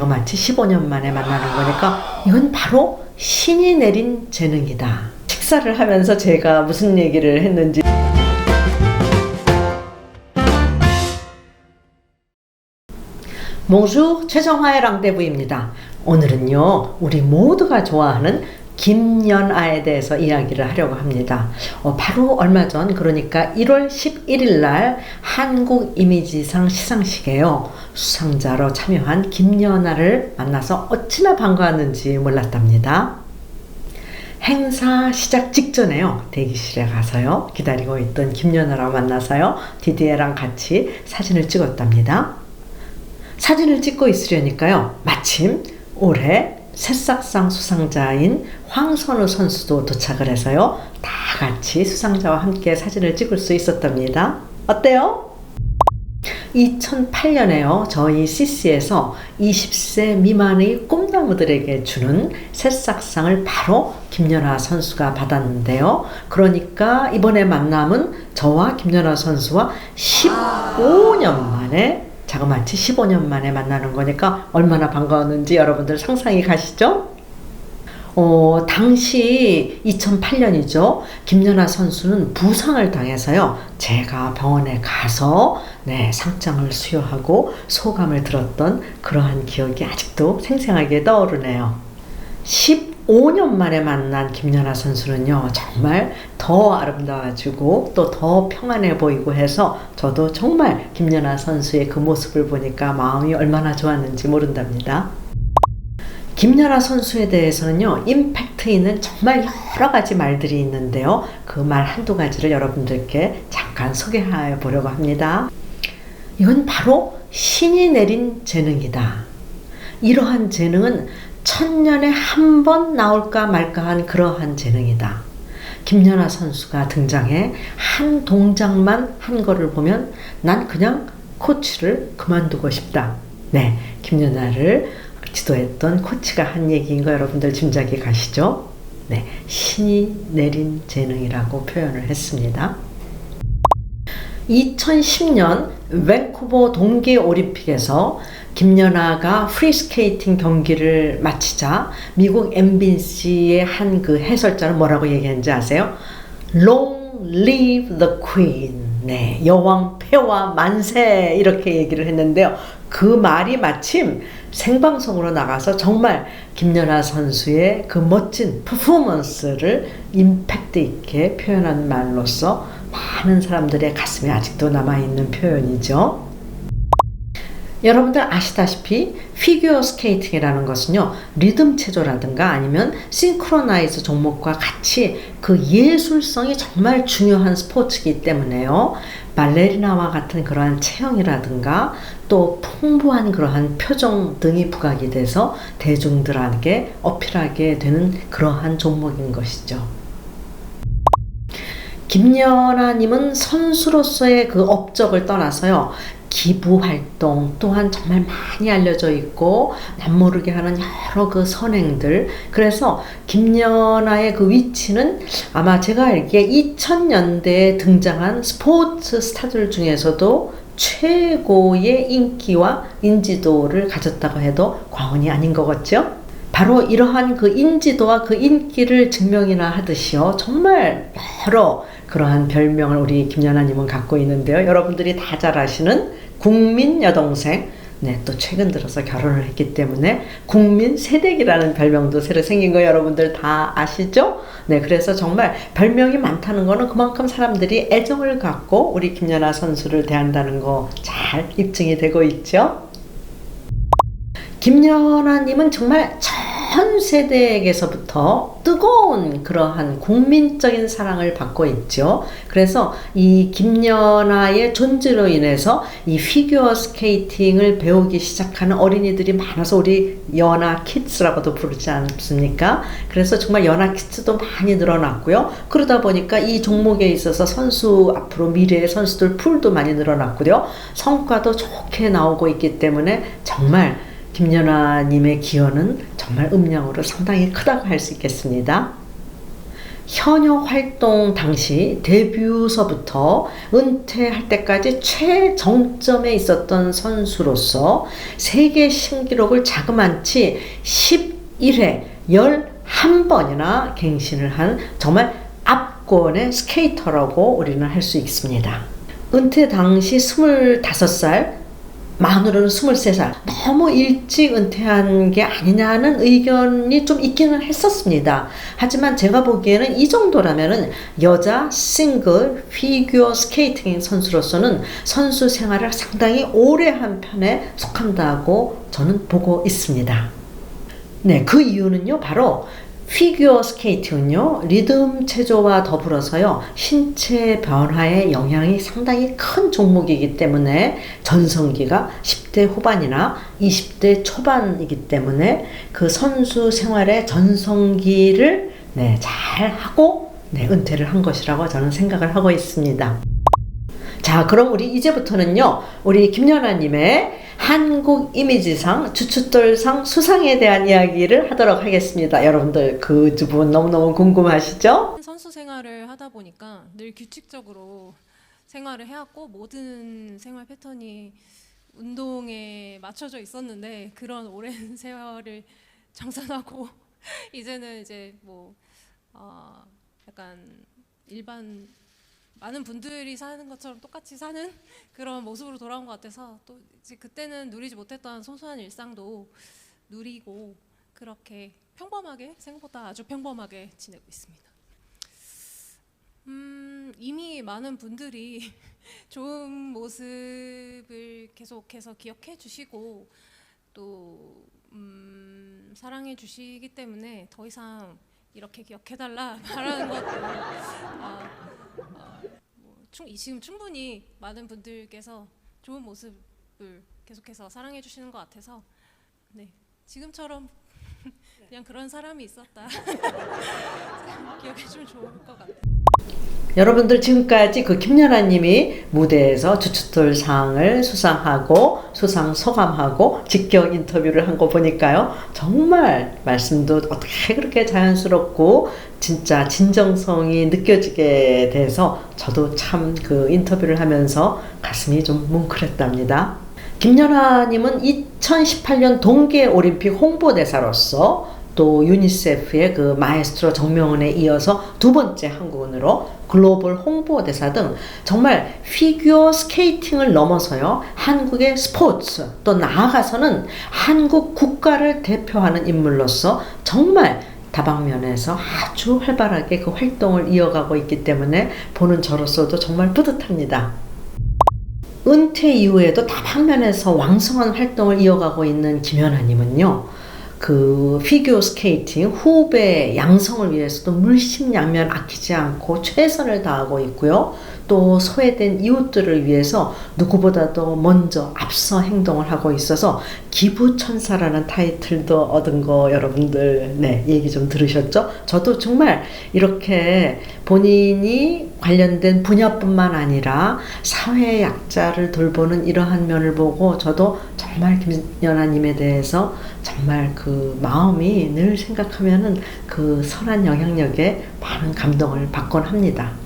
자그마치 15년 만에 만나는 거니까 이건 바로 신이 내린 재능이다. 식사를 하면서 제가 무슨 얘기를 했는지 몽주 최정화의 랑데부입니다. 오늘은요, 우리 모두가 좋아하는 김연아에 대해서 이야기를 하려고 합니다. 어, 바로 얼마 전, 그러니까 1월 11일 날 한국 이미지상 시상식에요. 수상자로 참여한 김연아를 만나서 어찌나 반가웠는지 몰랐답니다. 행사 시작 직전에요. 대기실에 가서요. 기다리고 있던 김연아랑 만나서요. 디디에랑 같이 사진을 찍었답니다. 사진을 찍고 있으려니까요. 마침 올해 새싹상 수상자인 황선우 선수도 도착을 해서요. 다 같이 수상자와 함께 사진을 찍을 수 있었답니다. 어때요? 2008년에요. 저희 CC에서 20세 미만의 꿈나무들에게 주는 새싹상을 바로 김연아 선수가 받았는데요. 그러니까 이번에 만남은 저와 김연아 선수와 15년 만에 자그마치 15년 만에 만나는 거니까 얼마나 반가웠는지 여러분들 상상이 가시죠? 어, 당시 2008년이죠. 김연아 선수는 부상을 당해서요. 제가 병원에 가서 네, 상장을 수여하고 소감을 들었던 그러한 기억이 아직도 생생하게 떠오르네요. 15년 만에 만난 김연아 선수는요, 정말 더 아름다워지고 또 더 평안해 보이고 해서 저도 정말 김연아 선수의 그 모습을 보니까 마음이 얼마나 좋았는지 모른답니다. 김연아 선수에 대해서는요, 임팩트 있는 정말 여러 가지 말들이 있는데요. 그 말 한두 가지를 여러분들께 잠깐 소개해 보려고 합니다. 이건 바로 신이 내린 재능이다. 이러한 재능은 천년에 한 번 나올까 말까 한 그러한 재능이다. 김연아 선수가 등장해 한 동작만 한 거를 보면 난 그냥 코치를 그만두고 싶다. 네, 김연아를 지도했던 코치가 한 얘기인 거 여러분들 짐작이 가시죠? 네, 신이 내린 재능이라고 표현을 했습니다. 2010년 밴쿠버 동계 올림픽에서 김연아가 프리스케이팅 경기를 마치자 미국 MBC의 한 그 해설자는 뭐라고 얘기했는지 아세요? Long live the queen. 네, 여왕 폐와 만세 이렇게 얘기를 했는데요. 그 말이 마침 생방송으로 나가서 정말 김연아 선수의 그 멋진 퍼포먼스를 임팩트 있게 표현한 말로서 많은 사람들의 가슴에 아직도 남아있는 표현이죠. 여러분들 아시다시피 피규어 스케이팅이라는 것은요, 리듬 체조라든가 아니면 싱크로나이즈 종목과 같이 그 예술성이 정말 중요한 스포츠이기 때문에요. 발레리나와 같은 그러한 체형이라든가 또 풍부한 그러한 표정 등이 부각이 돼서 대중들에게 어필하게 되는 그러한 종목인 것이죠. 김연아님은 선수로서의 그 업적을 떠나서요, 기부 활동 또한 정말 많이 알려져 있고 남모르게 하는 여러 그 선행들 그래서 김연아의 그 위치는 아마 제가 알기에 2000년대에 등장한 스포츠 스타들 중에서도 최고의 인기와 인지도를 가졌다고 해도 과언이 아닌 것 같죠? 바로 이러한 그 인지도와 그 인기를 증명이나 하듯이요. 정말 여러 그러한 별명을 우리 김연아님은 갖고 있는데요. 여러분들이 다 잘 아시는 국민 여동생. 네, 또 최근 들어서 결혼을 했기 때문에 국민 세대기라는 별명도 새로 생긴 거 여러분들 다 아시죠? 네, 그래서 정말 별명이 많다는 거는 그만큼 사람들이 애정을 갖고 우리 김연아 선수를 대한다는 거 잘 입증이 되고 있죠? 김연아님은 정말 전 세대에게서부터 뜨거운 그러한 국민적인 사랑을 받고 있죠. 그래서 이 김연아의 존재로 인해서 이 피규어 스케이팅을 배우기 시작하는 어린이들이 많아서 우리 연아 키즈라고도 부르지 않습니까? 그래서 정말 연아 키즈도 많이 늘어났고요. 그러다 보니까 이 종목에 있어서 선수 앞으로 미래의 선수들 풀도 많이 늘어났고요. 성과도 좋게 나오고 있기 때문에 정말 김연아님의 기여는 정말 음량으로 상당히 크다고 할 수 있겠습니다. 현역 활동 당시 데뷔서부터 은퇴할 때까지 최정점에 있었던 선수로서 세계 신기록을 자그만치 11회 11번이나 갱신을 한 정말 압권의 스케이터라고 우리는 할 수 있습니다. 은퇴 당시 25살 만으로는 23살. 너무 일찍 은퇴한 게 아니냐는 의견이 좀 있기는 했었습니다. 하지만 제가 보기에는 이 정도라면은 여자 싱글 피규어 스케이팅 선수로서는 선수 생활을 상당히 오래 한 편에 속한다고 저는 보고 있습니다. 네, 그 이유는요, 바로 피규어 스케이팅은요, 리듬 체조와 더불어서요, 신체 변화에 영향이 상당히 큰 종목이기 때문에 전성기가 10대 후반이나 20대 초반이기 때문에 그 선수 생활의 전성기를 네, 잘 하고 네, 은퇴를 한 것이라고 저는 생각을 하고 있습니다. 자, 그럼 우리 이제부터는요, 우리 김연아님의 한국 이미지상 주춧돌상 수상에 대한 이야기를 하도록 하겠습니다. 여러분들 그 두 분 너무너무 궁금하시죠? 선수 생활을 하다 보니까 늘 규칙적으로 생활을 해왔고 모든 생활 패턴이 운동에 맞춰져 있었는데 그런 오랜 세월을 정산하고 이제는 이제 뭐 어, 약간 일반 많은 분들이 사는 것처럼 똑같이 사는 그런 모습으로 돌아온 것 같아서 또 이제 그때는 누리지 못했던 소소한 일상도 누리고 그렇게 평범하게 생각보다 아주 평범하게 지내고 있습니다. 음, 이미 많은 분들이 좋은 모습을 계속해서 기억해 주시고 또 음, 사랑해 주시기 때문에 더 이상 이렇게 기억해 달라 말하는 것도 아, 어, 뭐, 충, 지금 충분히 많은 분들께서 좋은 모습을 계속해서 사랑해 주시는 것 같아서 네 지금처럼 그냥 그런 사람이 있었다 기억해 주면 좋을 것 같아요. 여러분들 지금까지 그 김연아님이 무대에서 주춧돌 상을 수상하고 수상 소감하고 직격 인터뷰를 한 거 보니까요 정말 말씀도 어떻게 그렇게 자연스럽고 진짜 진정성이 느껴지게 돼서 저도 참 그 인터뷰를 하면서 가슴이 좀 뭉클했답니다. 김연아님은 2018년 동계 올림픽 홍보대사로서 또 유니세프의 그 마에스트로 정명원에 이어서 두 번째 한국인으로 글로벌 홍보대사 등 정말 피규어 스케이팅을 넘어서요 한국의 스포츠 또 나아가서는 한국 국가를 대표하는 인물로서 정말 다방면에서 아주 활발하게 그 활동을 이어가고 있기 때문에 보는 저로서도 정말 뿌듯합니다. 은퇴 이후에도 다방면에서 왕성한 활동을 이어가고 있는 김연아님은요. 그 피규어 스케이팅 후배 양성을 위해서도 물심양면 아끼지 않고 최선을 다하고 있고요. 또 소외된 이웃들을 위해서 누구보다도 먼저 앞서 행동을 하고 있어서 기부천사라는 타이틀도 얻은 거 여러분들 네 얘기 좀 들으셨죠? 저도 정말 이렇게 본인이 관련된 분야뿐만 아니라 사회 약자를 돌보는 이러한 면을 보고 저도 정말 김연아님에 대해서 정말 그 마음이 늘 생각하면은 그 선한 영향력에 많은 감동을 받곤 합니다.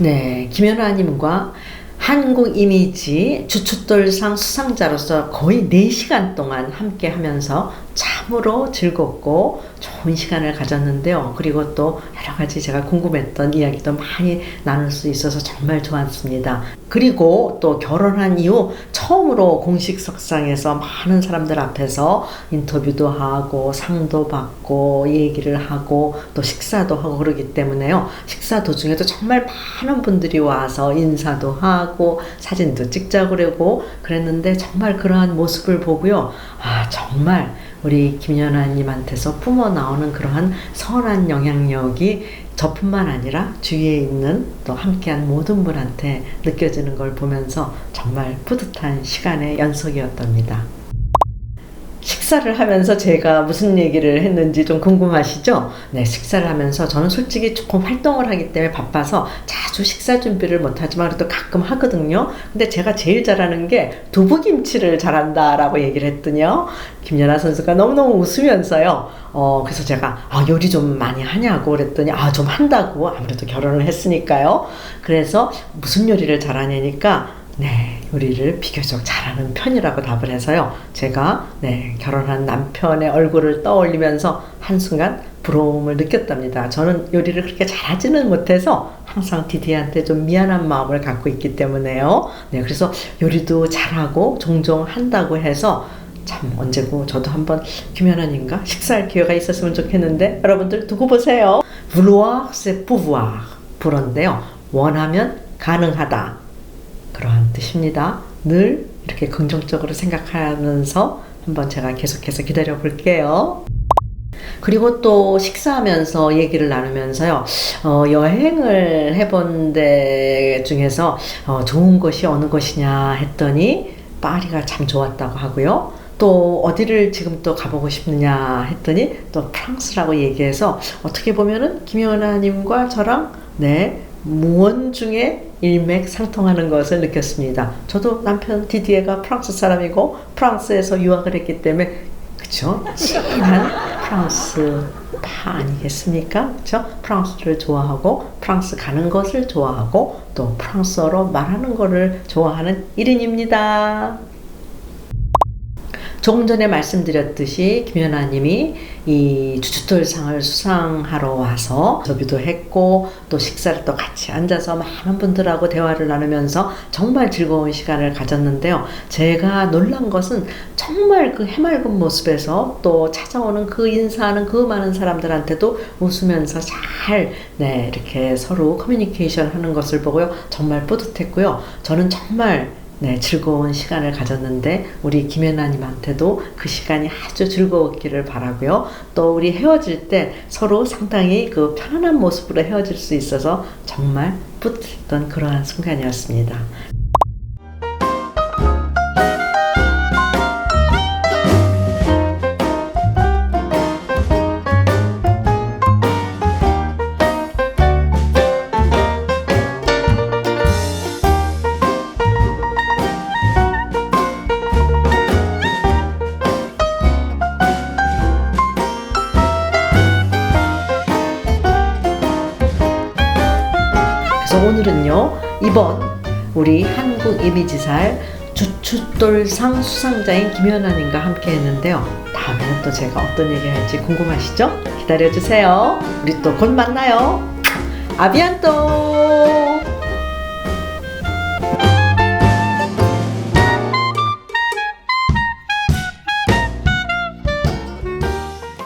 네, 김연아님과 한국 이미지 주춧돌상 수상자로서 거의 4시간 동안 함께 하면서 참으로 즐겁고 좋은 시간을 가졌는데요. 그리고 또 여러 가지 제가 궁금했던 이야기도 많이 나눌 수 있어서 정말 좋았습니다. 그리고 또 결혼한 이후 처음으로 공식 석상에서 많은 사람들 앞에서 인터뷰도 하고 상도 받고 얘기를 하고 또 식사도 하고 그러기 때문에요. 식사 도중에도 정말 많은 분들이 와서 인사도 하고 사진도 찍자 그러고 그랬는데 정말 그러한 모습을 보고요. 아, 정말 우리 김연아님한테서 뿜어 나오는 그러한 선한 영향력이 저뿐만 아니라 주위에 있는 또 함께한 모든 분한테 느껴지는 걸 보면서 정말 뿌듯한 시간의 연속이었답니다. 식사 식사를 하면서 제가 무슨 얘기를 했는지 좀 궁금하시죠? 네, 식사를 하면서 저는 솔직히 조금 활동을 하기 때문에 바빠서 자주 식사 준비를 못하지만 그래도 가끔 하거든요. 근데 제가 제일 잘하는 게 두부김치를 잘한다라고 얘기를 했더니요. 김연아 선수가 너무너무 웃으면서요. 어, 그래서 제가 아, 요리 좀 많이 하냐고 그랬더니 아, 좀 한다고 아무래도 결혼을 했으니까요. 그래서 무슨 요리를 잘하냐니까 네, 요리를 비교적 잘하는 편이라고 답을 해서요. 제가 네, 결혼한 남편의 얼굴을 떠올리면서 한순간 부러움을 느꼈답니다. 저는 요리를 그렇게 잘하지는 못해서 항상 디디한테 좀 미안한 마음을 갖고 있기 때문에요. 네, 그래서 요리도 잘하고 종종 한다고 해서 참 언제고 저도 한번 김연아님과 식사할 기회가 있었으면 좋겠는데 여러분들 두고 보세요. vouloir c'est pouvoir 불어인데요. 원하면 가능하다. 그러한 뜻입니다. 늘 이렇게 긍정적으로 생각하면서 한번 제가 계속해서 기다려 볼게요. 그리고 또 식사하면서 얘기를 나누면서요, 어, 여행을 해본 데 중에서 어, 좋은 곳이 어느 곳이냐 했더니 파리가 참 좋았다고 하고요. 또 어디를 지금 또 가보고 싶느냐 했더니 또 프랑스라고 얘기해서 어떻게 보면은 김연아님과 저랑 네 무언 중에 일맥상통하는 것을 느꼈습니다. 저도 남편 디디에가 프랑스 사람이고 프랑스에서 유학을 했기 때문에 그쵸? 진한 프랑스 파 아니겠습니까? 그쵸? 프랑스를 좋아하고 프랑스 가는 것을 좋아하고 또 프랑스어로 말하는 것을 좋아하는 1인입니다. 조금 전에 말씀드렸듯이 김연아님이 이 주춧돌상을 수상하러 와서 인터뷰도 했고 또 식사를 또 같이 앉아서 많은 분들하고 대화를 나누면서 정말 즐거운 시간을 가졌는데요. 제가 놀란 것은 정말 그 해맑은 모습에서 또 찾아오는 그 인사하는 그 많은 사람들한테도 웃으면서 잘 네, 이렇게 서로 커뮤니케이션 하는 것을 보고요. 정말 뿌듯했고요. 저는 정말 네, 즐거운 시간을 가졌는데 우리 김연아님한테도 그 시간이 아주 즐거웠기를 바라고요. 또 우리 헤어질 때 서로 상당히 그 편안한 모습으로 헤어질 수 있어서 정말 뿌듯했던 그러한 순간이었습니다. 오늘은요. 이번 우리 한국 이미지살 주춧돌상 수상자인 김연아님과 함께 했는데요. 다음에는 또 제가 어떤 얘기 할지 궁금하시죠? 기다려주세요. 우리 또 곧 만나요. 아비안또